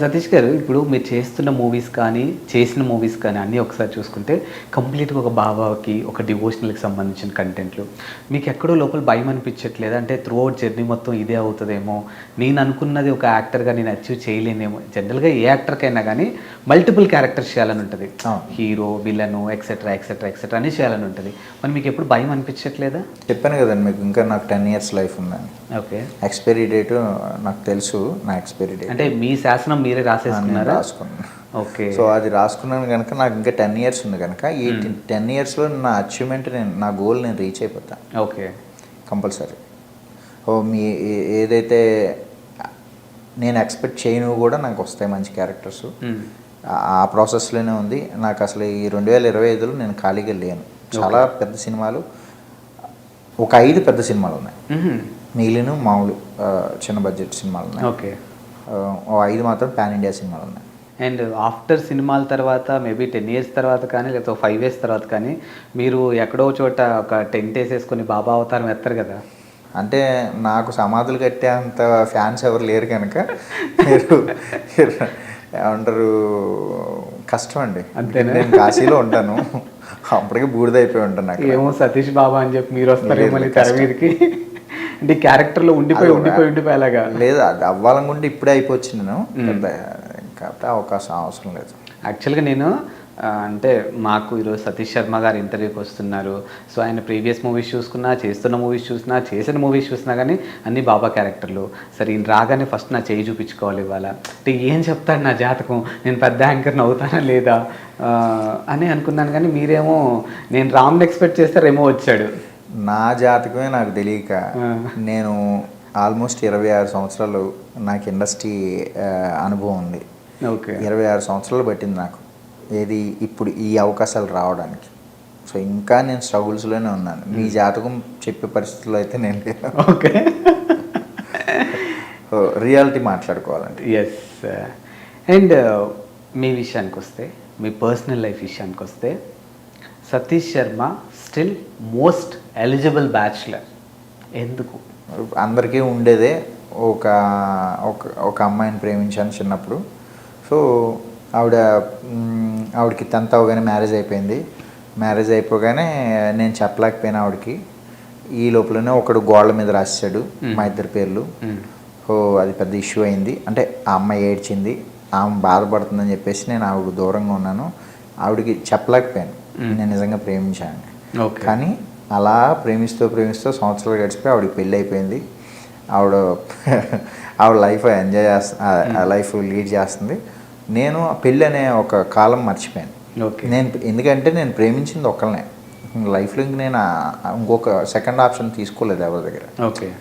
సతీష్ గారు ఇప్పుడు మీరు చేస్తున్న మూవీస్ కానీ చేసిన మూవీస్ కానీ అన్నీ ఒకసారి చూసుకుంటే కంప్లీట్గా ఒక బాబాకి ఒక డివోషనల్కి సంబంధించిన కంటెంట్లు మీకు ఎక్కడో లోపల భయం అనిపించట్లేదు? అంటే త్రూ అవుట్ జర్నీ మొత్తం ఇదే అవుతుందేమో? నేను అనుకున్నది ఒక యాక్టర్గా నేను అచీవ్ చేయలేనేమో. జనరల్గా ఏ యాక్టర్కైనా కానీ మల్టిపుల్ క్యారెక్టర్స్ చేయాలని ఉంటుంది. Hero villain etcetera etcetera etcetera అని చేయాలని ఉంటుంది. మరి మీకు ఎప్పుడు భయం అనిపించట్లేదా? చెప్పాను కదండి మీకు ఇంకా నాకు టెన్ ఇయర్స్ లైఫ్ ఉందని. ఓకే. ఎక్స్పైరీ డేట్ నాకు తెలుసు నా ఎక్స్పైరీ డేట్ అంటే మీ శాసనం మీరే నేను రాసేసుకున్నారా రాసుకున్నాను. ఓకే. సో అది రాసుకున్నాను కనుక నాకు ఇంకా టెన్ ఇయర్స్ ఉంది కనుక ఈ టెన్ ఇయర్స్లో నా అచీవ్మెంట్ నేను నా గోల్ నేను రీచ్ అయిపోతాను ఓకే. కంపల్సరీ. ఓ మీ ఏదైతే నేను ఎక్స్పెక్ట్ చేయను కూడా నాకు వస్తాయి మంచి క్యారెక్టర్స్. మ్మ్. ఆ ప్రాసెస్లోనే ఉంది. నాకు అసలు ఈ రెండు వేల ఇరవై ఐదులో నేను ఖాళీగా లేను. చాలా పెద్ద సినిమాలు ఒక ఐదు పెద్ద సినిమాలు ఉన్నాయి. మిగిలిన మామూలు చిన్న బడ్జెట్ సినిమాలు ఉన్నాయి. ఓకే. ఓ ఐదు మాత్రం పాన్ ఇండియా సినిమాలు ఉన్నాయి. అండ్ ఆఫ్టర్ సినిమాల తర్వాత మేబీ టెన్ ఇయర్స్ తర్వాత కానీ లేకపోతే ఫైవ్ ఇయర్స్ తర్వాత కానీ మీరు ఎక్కడో చోట ఒక టెంట్ వేసేసుకొని బాబా అవతారం ఎత్తారు కదా? అంటే నాకు సమాధులు కట్టే అంత ఫ్యాన్స్ ఎవరు లేరు కనుక మీరు ఏమంటారు కష్టం అండి. అంతేనా? నేను కాశీలో ఉంటాను. అప్పటికే బూడిద అయిపోయి ఉంటాను నాకు ఏమో సతీష్ బాబా అని చెప్పి మీరు వస్తారేమో లేదు, మళ్ళీ తెర. మీదకి. అంటే క్యారెక్టర్లో ఉండిపోయి ఉండిపోయి ఉండిపోయి అలాగా? లేదు అది అవ్వాలనుకుంటే ఇప్పుడే అయిపోవచ్చు నేను. కాకపోతే అవకాశం అవసరం లేదు. యాక్చువల్గా నేను అంటే మాకు ఈరోజు సతీష్ శర్మ గారు ఇంటర్వ్యూకి వస్తున్నారు. సో ఆయన ప్రీవియస్ మూవీస్ చూసుకున్నా చేస్తున్న మూవీస్ చూసినా చేసిన మూవీస్ చూసినా కానీ అన్ని బాబా క్యారెక్టర్లు. సరే ఈయన రాగానే ఫస్ట్ నా చేయి చూపించుకోవాలి ఇవాళ. అంటే ఏం చెప్తాడు నా జాతకం? నేను పెద్ద యాంకర్ని అవుతానా లేదా? అని అనుకున్నాను కానీ మీరేమో నేను రామ్ని ఎక్స్పెక్ట్ చేస్తే రేమో వచ్చాడు. నా జాతకమే నాకు తెలియక. నేను ఆల్మోస్ట్ ఇరవై ఆరు సంవత్సరాలు నాకు ఇండస్ట్రీ అనుభవం ఉంది. ఓకే. ఇరవై ఆరు సంవత్సరాలు పట్టింది నాకు. ఏది ఇప్పుడు ఈ అవకాశాలు రావడానికి. సో ఇంకా నేను స్ట్రగుల్స్లోనే ఉన్నాను. మీ జాతకం చెప్పే పరిస్థితుల్లో అయితే నేను లేను. ఓకే. రియాలిటీ మాట్లాడుకోవాలంటే. ఎస్ అండ్ మీ విషయానికి వస్తే మీ పర్సనల్ లైఫ్ విషయానికి వస్తే Satish Sharma still most eligible bachelor. ఎందుకు? అందరికీ ఉండేదే ఒక ఒక ఒక అమ్మాయిని ప్రేమించాను చిన్నప్పుడు. సో ఆవిడ ఆవిడకి టెన్త్ అవగానే మ్యారేజ్ అయిపోయింది. మ్యారేజ్ అయిపోగానే నేను చెప్పలేకపోయినా ఆవిడకి. ఈ లోపలనే ఒకడు గోడల మీద రాసాడు మా ఇద్దరి పేర్లు. సో అది పెద్ద ఇష్యూ అయింది. అంటే ఆ అమ్మాయి ఏడ్చింది. ఆమె బాధపడుతుందని చెప్పేసి నేను ఆవిడ దూరంగా ఉన్నాను. ఆవిడకి చెప్పలేకపోయాను. నేను నిజంగా ప్రేమించాను. కానీ అలా ప్రేమిస్తూ ప్రేమిస్తూ సంవత్సరాలు గడిచిపోయి ఆవిడకి పెళ్ళి అయిపోయింది. ఆవిడ ఆవిడ లైఫ్ ఎంజాయ్ చేస్తా లైఫ్ లీడ్ చేస్తుంది. నేను పెళ్ళి అనే ఒక కాలం మర్చిపోయాను. నేను ఎందుకంటే నేను ప్రేమించింది ఒక్కళ్ళనే లైఫ్లో ఇంక నేను ఇంకొక సెకండ్ ఆప్షన్ తీసుకోలేదు ఎవరి దగ్గర. ఓకే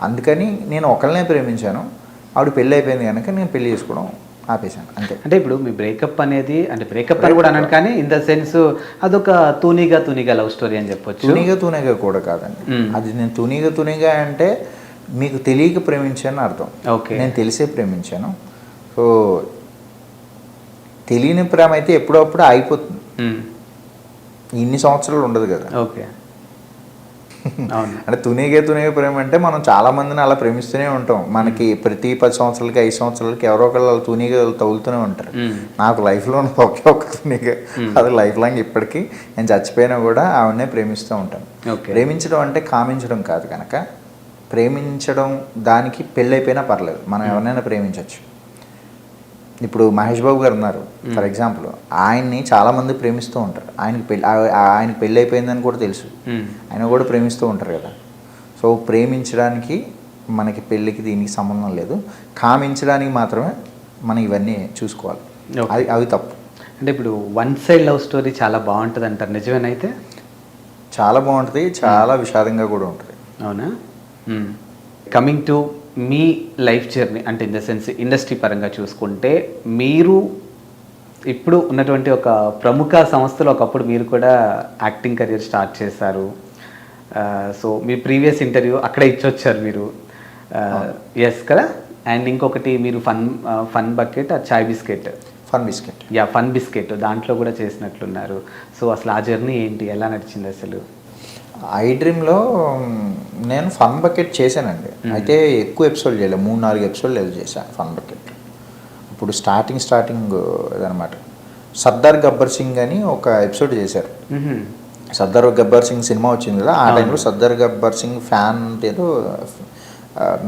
అందుకని నేను ఒకళ్ళనే ప్రేమించాను. ఆవిడ పెళ్ళి అయిపోయింది కనుక నేను పెళ్ళి చేసుకోవడం ఆపేశాను అంతే. అంటే ఇప్పుడు మీ బ్రేకప్ అనేది అంటే బ్రేకప్ అని కూడా అన్నాను కానీ ఇన్ ద సెన్స్ అదొక తూనిగా తూనిగా లవ్ స్టోరీ అని చెప్పొచ్చు. తునిగా తునిగా కూడా కాదండి. అది నేను తునిగా తునిగా అంటే మీకు తెలియక ప్రేమించాను అర్థం. ఓకే. నేను తెలిసే ప్రేమించాను. సో తెలియని ప్రేమ అయితే ఎప్పుడప్పుడు ఆగిపోతుంది మ్మ్. ఇన్ని సంవత్సరాలు ఉండదు కదా. ఓకే. అంటే తునిగే తునిగే ప్రేమ అంటే మనం చాలా మందిని అలా ప్రేమిస్తూనే ఉంటాం. మనకి ప్రతి పది సంవత్సరాలకి ఐదు సంవత్సరాలకి ఎవరో ఒకళ్ళు అలా తునిగా తగులుతూనే ఉంటారు. నాకు లైఫ్లో ఉన్న ఒకే ఒక్క తునిగా. అది లైఫ్ లాంగ్ ఇప్పటికీ నేను చచ్చిపోయినా కూడా ఆవిడనే ప్రేమిస్తూ ఉంటాను. ప్రేమించడం అంటే కామించడం కాదు కనుక ప్రేమించడం దానికి పెళ్ళైపోయినా పర్లేదు. మనం ఎవరినైనా ప్రేమించవచ్చు ఇప్పుడు మహేష్ బాబు గారు ఉన్నారు ఫర్ ఎగ్జాంపుల్. ఆయన్ని చాలామంది ప్రేమిస్తూ ఉంటారు. ఆయనకి పెళ్ళి ఆయనకి పెళ్ళి అయిపోయిందని కూడా తెలుసు. ఆయన కూడా ప్రేమిస్తూ ఉంటారు కదా. సో ప్రేమించడానికి మనకి పెళ్ళికి దీనికి సంబంధం లేదు. కామించడానికి మాత్రమే మనం ఇవన్నీ చూసుకోవాలి. అది అవి తప్పు. అంటే ఇప్పుడు వన్ సైడ్ లవ్ స్టోరీ చాలా బాగుంటుంది అంటారు నిజమేనైతే? చాలా బాగుంటుంది చాలా విషాదంగా కూడా ఉంటుంది. అవునా? కమింగ్ టు మీ లైఫ్ జర్నీ అంటే ఇన్ ద సెన్స్ ఇండస్ట్రీ పరంగా చూసుకుంటే మీరు ఇప్పుడు ఉన్నటువంటి ఒక ప్రముఖ సంస్థలో ఒకప్పుడు మీరు కూడా యాక్టింగ్ కెరియర్ స్టార్ట్ చేశారు. సో మీ ప్రీవియస్ ఇంటర్వ్యూ అక్కడే ఇచ్చొచ్చారు మీరు. ఎస్ కదా? అండ్ ఇంకొకటి మీరు fun fun bucket chai biscuit. Fun biscuit. Ya fun biscuit. దాంట్లో కూడా చేసినట్లున్నారు. సో అసలు ఆ జర్నీ ఏంటి? ఎలా నడిచింది అసలు? ఐ డ్రీమ్లో నేను ఫన్ బకెట్ చేశానండి. అయితే ఎక్కువ ఎపిసోడ్ చేయలేదు మూడు నాలుగు ఎపిసోడ్లు ఏదో చేశాను ఫన్ బకెట్. ఇప్పుడు స్టార్టింగ్ స్టార్టింగ్ అదనమాట సర్దార్ గబ్బర్ సింగ్ అని ఒక ఎపిసోడ్ చేశారు. సర్దార్ గబ్బర్ సింగ్ సినిమా వచ్చింది కదా ఆ టైంలో సర్దార్ గబ్బర్ సింగ్ ఫ్యాన్ ఏదో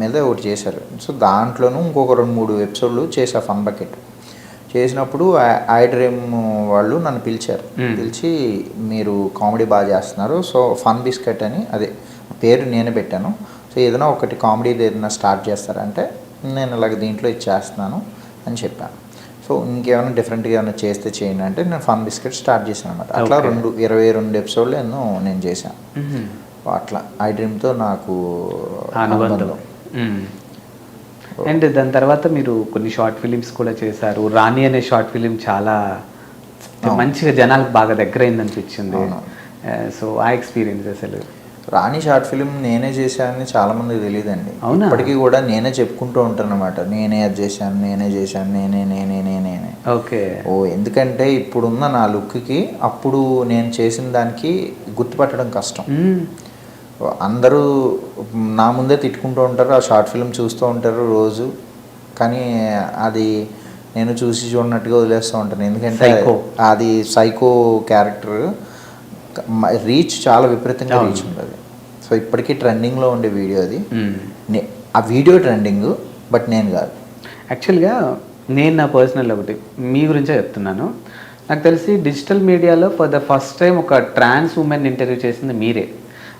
మీద ఒకటి చేశారు. సో దాంట్లోనూ ఇంకొక రెండు మూడు ఎపిసోడ్లు చేశా ఫన్ బకెట్. చేసినప్పుడు ఆ- ఐ డ్రీమ్ వాళ్ళు నన్ను పిలిచారు. పిలిచి మీరు కామెడీ బాగా చేస్తున్నారు. సో ఫన్ బిస్కెట్ అని అదే పేరు నేనే పెట్టాను. సో ఏదైనా ఒకటి కామెడీ ఏదైనా స్టార్ట్ చేస్తారంటే నేను ఇలాగ దీంట్లో ఇది చేస్తున్నాను అని చెప్పాను. సో ఇంకేమైనా డిఫరెంట్గా ఏమైనా చేస్తే చేయండి అంటే నేను ఫన్ బిస్కెట్ స్టార్ట్ చేశాను అనమాట అట్లా. రెండు ఇరవై రెండు ఎపిసోడ్లు ఎన్నో నేను చేశాను. అట్లా. ఐ డ్రీమ్తో నాకు అనుబంధం. అండ్ దాని తర్వాత మీరు కొన్ని షార్ట్ ఫిలిమ్స్ కూడా చేశారు. రాణి అనే షార్ట్ ఫిలిం చాలా అవును. మంచిగా జనాలకు బాగా దగ్గరైంది అనిపించింది. సో ఆ ఎక్స్పీరియన్స్ అసలు. రాణి షార్ట్ ఫిల్మ్ నేనే చేశానని చాలా మందికి తెలియదండి? ఇప్పటికీ కూడా నేనే చెప్పుకుంటూ ఉంటాను అనమాట నేనే అది చేశాను నేనే చేశాను నేనే నేనే నేనే ఓకే. ఓ ఎందుకంటే ఇప్పుడున్న నా లుక్కి అప్పుడు నేను చేసిన దానికి గుర్తుపట్టడం కష్టం. అందరూ నా ముందే తిట్టుకుంటూ ఉంటారు ఆ షార్ట్ ఫిల్మ్ చూస్తూ ఉంటారు రోజు. కానీ అది నేను చూసి చూడనట్టుగా వదిలేస్తూ ఉంటాను. ఎందుకంటే. అది సైకో క్యారెక్టర్ రీచ్ చాలా విపరీతంగా రీచ్ ఉండదు సో ఇప్పటికీ ట్రెండింగ్లో ఉండే వీడియో అది. ఆ వీడియో ట్రెండింగ్ బట్ నేను కాదు. యాక్చువల్గా నేను నా పర్సనల్ ఒకటి మీ గురించే చెప్తున్నాను. నాకు తెలిసి డిజిటల్ మీడియాలో ఫర్ ద ఫస్ట్ టైం ఒక ట్రాన్స్ ఉమెన్ ఇంటర్వ్యూ చేసింది మీరే.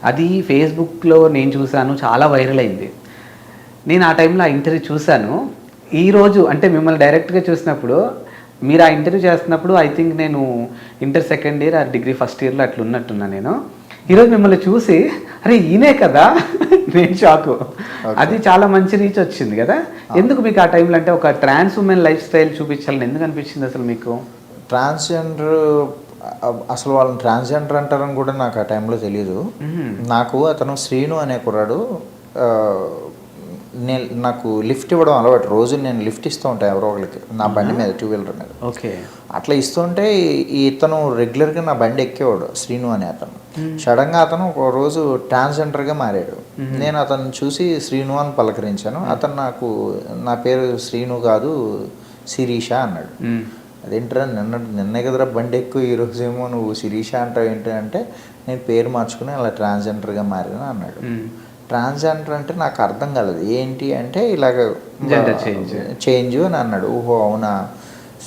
అది ఫేస్బుక్లో నేను చూశాను చాలా వైరల్ అయింది. నేను ఆ టైంలో ఆ ఇంటర్వ్యూ చూశాను. ఈరోజు అంటే మిమ్మల్ని డైరెక్ట్గా చూసినప్పుడు మీరు ఆ ఇంటర్వ్యూ చేస్తున్నప్పుడు ఐ థింక్ నేను ఇంటర్ సెకండ్ ఇయర్ ఆ డిగ్రీ ఫస్ట్ ఇయర్లో అట్లా ఉన్నట్టున్నా నేను. ఈరోజు మిమ్మల్ని చూసి అరే ఈయనే కదా? నేను షాకు. అది చాలా మంచి రీచ్ వచ్చింది కదా? ఎందుకు మీకు ఆ టైంలో అంటే ఒక ట్రాన్స్ ఉమెన్ లైఫ్ స్టైల్ చూపించాలని ఎందుకు అనిపించింది అసలు మీకు? ట్రాన్స్జెండర్ అసలు వాళ్ళని ట్రాన్స్జెండర్ అంటారని కూడా నాకు ఆ టైంలో తెలియదు మ్మ్. నాకు అతను శ్రీను అనే కుర్రాడు నేను నాకు లిఫ్ట్ ఇవ్వడం అలవాటు. రోజు నేను లిఫ్ట్ ఇస్తూ ఉంటాను ఎవరో ఒకరికి నా బండి మీద టూ వీలర్ మీద. ఓకే. అట్లా ఇస్తుంటే ఈ ఇతను రెగ్యులర్గా నా బండి ఎక్కేవాడు శ్రీను అనే అతను. సడన్గా అతను ఒక రోజు ట్రాన్స్జెండర్గా మారాడు. నేను అతను చూసి శ్రీను అని పలకరించాను. అతను నాకు నా పేరు శ్రీను కాదు శిరీష అన్నాడు. అదేంట్రా నిన్న నిన్నే కదరా బండి ఎక్కువ ఈ రోజేమో నువ్వు శిరీష అంటావు ఏంటి అంటే నేను పేరు మార్చుకుని అలా ట్రాన్స్జెండర్గా మారాను అన్నాడు. ట్రాన్స్జెండర్ అంటే నాకు అర్థం కాలేదు. ఏంటి అంటే ఇలాగ. చేంజ్ అని అన్నాడు. ఓహో అవునా?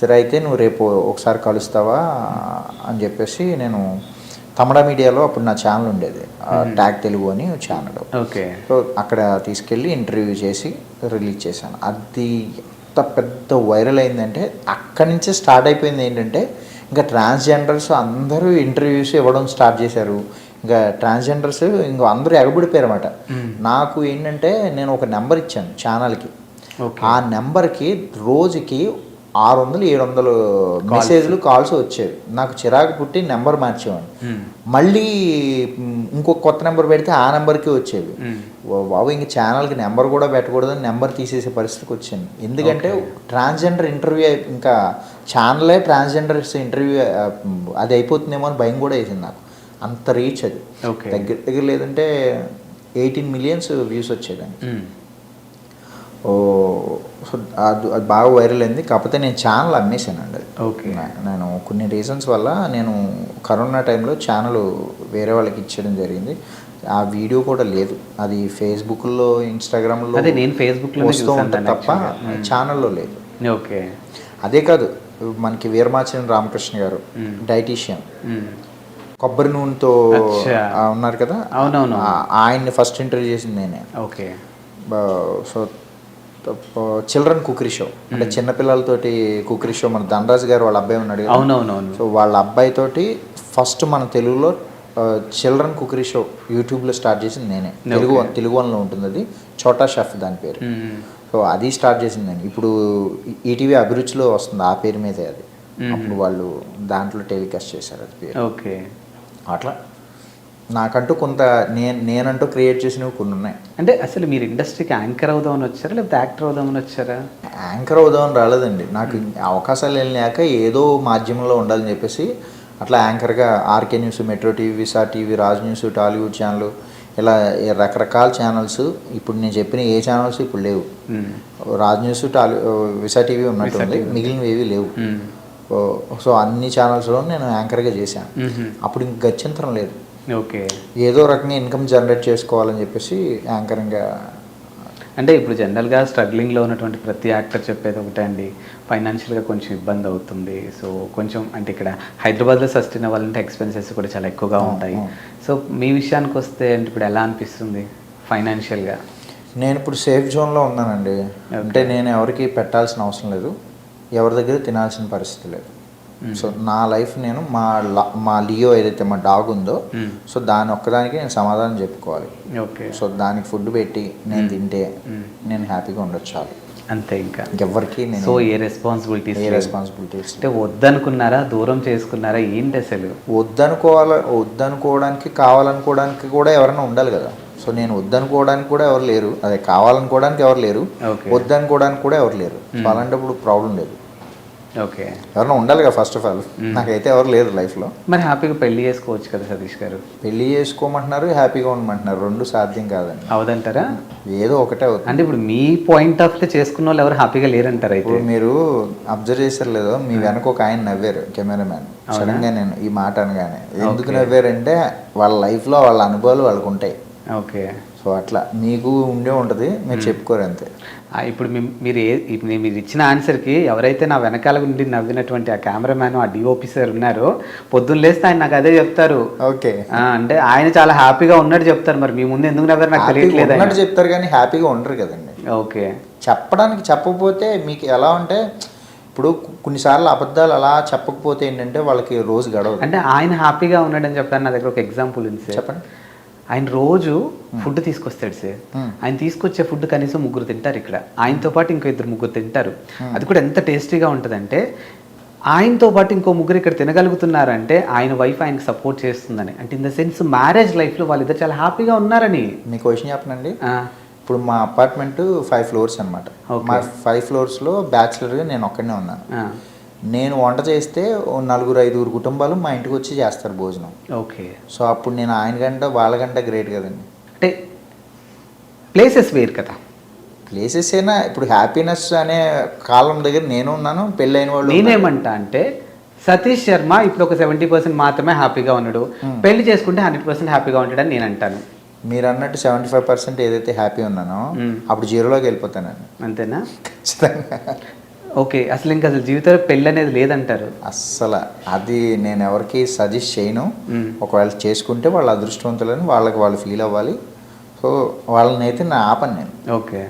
సరే అయితే నువ్వు రేపు ఒకసారి కలుస్తావా అని చెప్పేసి నేను తమిళ మీడియాలో అప్పుడు నా ఛానల్ ఉండేది. ట్యాగ్ తెలుగు అని ఛానల్. ఓకే. సో అక్కడ తీసుకెళ్ళి ఇంటర్వ్యూ చేసి రిలీజ్ చేశాను. అది ఎంత పెద్ద వైరల్ అయిందంటే అక్కడి నుంచే స్టార్ట్ అయిపోయింది ఏంటంటే ఇంకా ట్రాన్స్జెండర్స్ అందరూ ఇంటర్వ్యూస్ ఇవ్వడం స్టార్ట్ చేశారు. ఇంకా ట్రాన్స్జెండర్స్ ఇంకా అందరూ ఎగబడిపోయారు అనమాట నాకు ఏంటంటే నేను ఒక నెంబర్ ఇచ్చాను ఛానల్కి ఆ నెంబర్కి రోజుకి ఆరు వందలు ఏడు వందలు మెసేజ్లు కాల్స్ వచ్చేవి. నాకు చిరాకు పుట్టి నెంబర్ మార్చేవాడిని. మ్మ్. మళ్ళీ మ్, ఇంకొక కొత్త నెంబర్ పెడితే ఆ నెంబర్కి వచ్చేవి. ఓ బాబు ఇంక ఛానల్కి నెంబర్ కూడా పెట్టకూడదని నెంబర్ తీసేసే పరిస్థితికి వచ్చింది ఎందుకంటే ట్రాన్స్జెండర్ ఇంటర్వ్యూ ఇంకా ఛానలే ట్రాన్స్జెండర్స్ ఇంటర్వ్యూ అది అయిపోతుందేమో అని భయం కూడా వేసింది నాకు. అంత రీచ్ అది. దగ్గర దగ్గర లేదంటే ఎయిటీన్ మిలియన్స్ వ్యూస్ వచ్చేదాన్ని. ఓ సో అది అది బాగా వైరల్ అయింది. కాకపోతే నేను ఛానల్ అమ్మేశానండి ఓకే. నేను కొన్ని రీజన్స్ వల్ల నేను కరోనా టైంలో ఛానల్ వేరే వాళ్ళకి ఇచ్చడం జరిగింది. ఆ వీడియో కూడా లేదు. అది ఫేస్బుక్లో ఇన్స్టాగ్రామ్లో అదే నేను Facebook లోనే వస్తూ దాన్ని తప్ప. ఛానల్లో లేదు. ఓకే. అదే కాదు మనకి వీరమాచిన రామకృష్ణ గారు. డైటీషియన్. కొబ్బరి నూనెతో ఉన్నారు కదా? అవునవును. ఆయన్ని ఫస్ట్ ఇంటర్వ్యూ చేసింది నేనే. Okay. So children cookery show. అంటే చిన్నపిల్లలతోటి కుకరీ షో. మన ధనరాజ్ గారు వాళ్ళ అబ్బాయి ఉన్నాడు. అవునవునవును. సో వాళ్ళ అబ్బాయి తోటి ఫస్ట్ మన తెలుగులో చిల్డ్రన్ కుకరీ షో యూట్యూబ్లో స్టార్ట్ చేసింది నేనే. తెలుగు తెలుగు వన్లో ఉంటుంది అది. చోటా షెఫ్ దాని పేరు. మ్మ్. సో అది స్టార్ట్ చేసింది నేను. ఇప్పుడు ఈటీవీ అభిరుచిలో వస్తుంది ఆ పేరు మీదే అది. అప్పుడు వాళ్ళు దాంట్లో టెలికాస్ట్ చేశారు అది పేరు. ఓకే. అట్లా. నాకంటూ కొంత నేను నేనంటూ క్రియేట్ చేసినవి కొన్ని ఉన్నాయి. అంటే అసలు మీరు ఇండస్ట్రీకి యాంకర్ అవుదామని వచ్చారా? లేకపోతే యాక్టర్ అవుదామని వచ్చారా? యాంకర్ అవుదామని రాలేదండి. నాకు అవకాశాలు వెళ్ళాక ఏదో మాధ్యమంలో ఉండాలని చెప్పేసి అట్లా యాంకర్గా RK news metro TV Vissa TV Raj news Tollywood channel ఇలా రకరకాల ఛానల్స్ ఇప్పుడు నేను చెప్పిన ఏ ఛానల్స్ ఇప్పుడు లేవు. రాజ్ న్యూస్ టాలి విసా టీవీ ఉన్నట్టుంది మిగిలినవి ఏవి లేవు. సో అన్ని ఛానల్స్లో నేను యాంకర్గా చేశాను. అప్పుడు ఇంక గత్యంతరం లేదు. ఓకే. ఏదో రకంగా ఇన్కమ్ జనరేట్ చేసుకోవాలని చెప్పేసి యాంకరింగ్గా అంటే ఇప్పుడు జనరల్గా స్ట్రగ్లింగ్లో ఉన్నటువంటి ప్రతి యాక్టర్ చెప్పేది ఒకటే అండి. ఫైనాన్షియల్గా కొంచెం ఇబ్బంది అవుతుంది. సో కొంచెం అంటే ఇక్కడ హైదరాబాద్లో సస్టైన్ అవ్వాలంటే ఎక్స్పెన్సెస్ కూడా చాలా ఎక్కువగా ఉంటాయి. సో మీ విషయానికి వస్తే అంటే ఇప్పుడు ఎలా అనిపిస్తుంది ఫైనాన్షియల్గా? నేను ఇప్పుడు సేఫ్ జోన్లో ఉన్నానండి. అంటే నేను ఎవరికి పెట్టాల్సిన అవసరం లేదు. ఎవరి దగ్గర తినాల్సిన పరిస్థితి లేదు. సో నా లైఫ్ నేను మా మా లియో ఏదైతే మా డాగ్ ఉందో మ్మ్. సో దాని ఒక్కదానికి నేను సమాధానం చెప్పుకోవాలి. ఓకే. సో దానికి ఫుడ్ పెట్టి నేను తింటే నేను హ్యాపీగా ఉండొచ్చు చాలు. అంతే ఇంకా. ఇంకెవ్వరికి so uh responsibilities uh responsibilities అంటే వద్దనుకున్నారా దూరం చేసుకున్నారా ఏంటి అసలు? వద్దనుకోవాలి వద్దనుకోవడానికి కావాలనుకోవడానికి కూడా ఎవరైనా ఉండాలి కదా. సో నేను వద్దనుకోవడానికి కూడా ఎవరు లేరు. అదే కావాలనుకోవడానికి ఎవరు లేరు. వద్దనుకోవడానికి కూడా ఎవరు లేరు. అలాంటప్పుడు ప్రాబ్లం లేదు. ఓకే. ఎవరైనా ఉండాలి కదా ఫస్ట్ ఆఫ్ ఆల్ నాకైతే ఎవరు లేరు లైఫ్లో. మరి హ్యాపీగా పెళ్ళి చేసుకోవచ్చు కదా సతీష్ గారు? పెళ్ళి చేసుకోమంటున్నారు హ్యాపీగా ఉండమంటున్నారు. రెండు సాధ్యం కాదండి. అవదంటారా? ఏదో ఒకటే అవుతుంది. అంటే ఇప్పుడు మీ పాయింట్ ఆఫ్ చేసుకున్న వాళ్ళు ఎవరు హ్యాపీగా లేరంటారు అయితే? ఇప్పుడు మీరు అబ్జర్వ్ చేశారు లేదో మీ వెనక ఒక ఆయన నవ్వారు కెమెరామ్యాన్. సడన్గా నేను ఈ మాట అనగానే ఎందుకు నవ్వారంటే వాళ్ళ లైఫ్లో వాళ్ళ అనుభవాలు వాళ్ళకు ఉంటాయి ఓకే. సో అట్లా మీకు ఉండే ఉంటుంది మీరు చెప్పుకోరు అంతే. ఇప్పుడు మీరు ఏ మీరు ఇచ్చిన ఆన్సర్కి ఎవరైతే నా వెనకాల ఉండి నవ్వినటువంటి ఆ కెమెరామ్యాన్ ఆ డిఓపి సార్ ఉన్నారో పొద్దున్న లేస్తే ఆయన నాకు అదే చెప్తారు. ఓకే. అంటే ఆయన చాలా హ్యాపీగా ఉన్నట్టు చెప్తారు మరి. మీ ముందు ఎందుకు నవ్వారు నాకు తెలియట్లేదు ఆయన. ఉన్నట్టు చెప్తారు కానీ హ్యాపీగా ఉండరు కదండి. ఓకే. చెప్పడానికి చెప్పకపోతే మీకు ఎలా ఉంటే ఇప్పుడు కొన్నిసార్లు అబద్ధాలు అలా చెప్పకపోతే ఏంటంటే వాళ్ళకి రోజు గడవదు. అంటే ఆయన హ్యాపీగా ఉన్నాడని చెప్పారు. నా దగ్గర ఒక ఎగ్జాంపుల్ ఉంది చెప్పండి. ఆయన రోజు ఫుడ్ తీసుకొస్తాడు సార్. ఆయన తీసుకొచ్చే ఫుడ్ కనీసం ముగ్గురు తింటారు ఇక్కడ. ఆయనతో పాటు ఇంకో ఇద్దరు ముగ్గురు తింటారు. అది కూడా ఎంత టేస్టీగా ఉంటుందంటే ఆయనతో పాటు ఇంకో ముగ్గురు ఇక్కడ తినగలుగుతున్నారంటే ఆయన వైఫ్ ఆయనకి సపోర్ట్ చేస్తుందని. అంటే ఇన్ ద సెన్స్ మ్యారేజ్ లైఫ్లో వాళ్ళిద్దరు చాలా హ్యాపీగా ఉన్నారని. మీకు క్వశ్చన్ చెప్పనండి. ఇప్పుడు మా అపార్ట్మెంట్ ఫైవ్ ఫ్లోర్స్ అనమాట. మా ఫైవ్ ఫ్లోర్స్లో బ్యాచులర్గా నేను ఒక్కడనే ఉన్నాను నేను వంట చేస్తే నలుగురు ఐదుగురు కుటుంబాలు మా ఇంటికి వచ్చి చేస్తారు భోజనం. ఓకే. సో అప్పుడు నేను ఆయన గంట వాళ్ళ గంట గ్రేట్ కదండి. అంటే ప్లేసెస్ వేరు కదా. ప్లేసెస్ అయినా ఇప్పుడు హ్యాపీనెస్ అనే కాలం దగ్గర నేను ఉన్నాను పెళ్ళైన వాళ్ళు. నేనేమంటా అంటే సతీష్ శర్మ ఇప్పుడు ఒక సెవెంటీ పర్సెంట్ మాత్రమే హ్యాపీగా ఉన్నాడు. పెళ్ళి చేసుకుంటే హండ్రెడ్ పర్సెంట్ హ్యాపీగా ఉంటాడని నేను అంటాను. మీరు అన్నట్టు సెవెంటీ ఫైవ్ పర్సెంట్ ఏదైతే హ్యాపీ ఉన్నానో మ్మ్. అప్పుడు జీరోలోకి వెళ్ళిపోతానండి. అంతేనా? ఓకే అసలు ఇంకా అసలు జీవితంలో పెళ్ళి అనేది లేదంటారు. అస్సలు. అది నేను ఎవరికి సజెస్ట్ చేయను. ఒకవేళ చేసుకుంటే వాళ్ళు అదృష్టవంతులని వాళ్ళకి వాళ్ళు ఫీల్ అవ్వాలి. సో వాళ్ళని అయితే నా ఆపను నేను. ఓకే.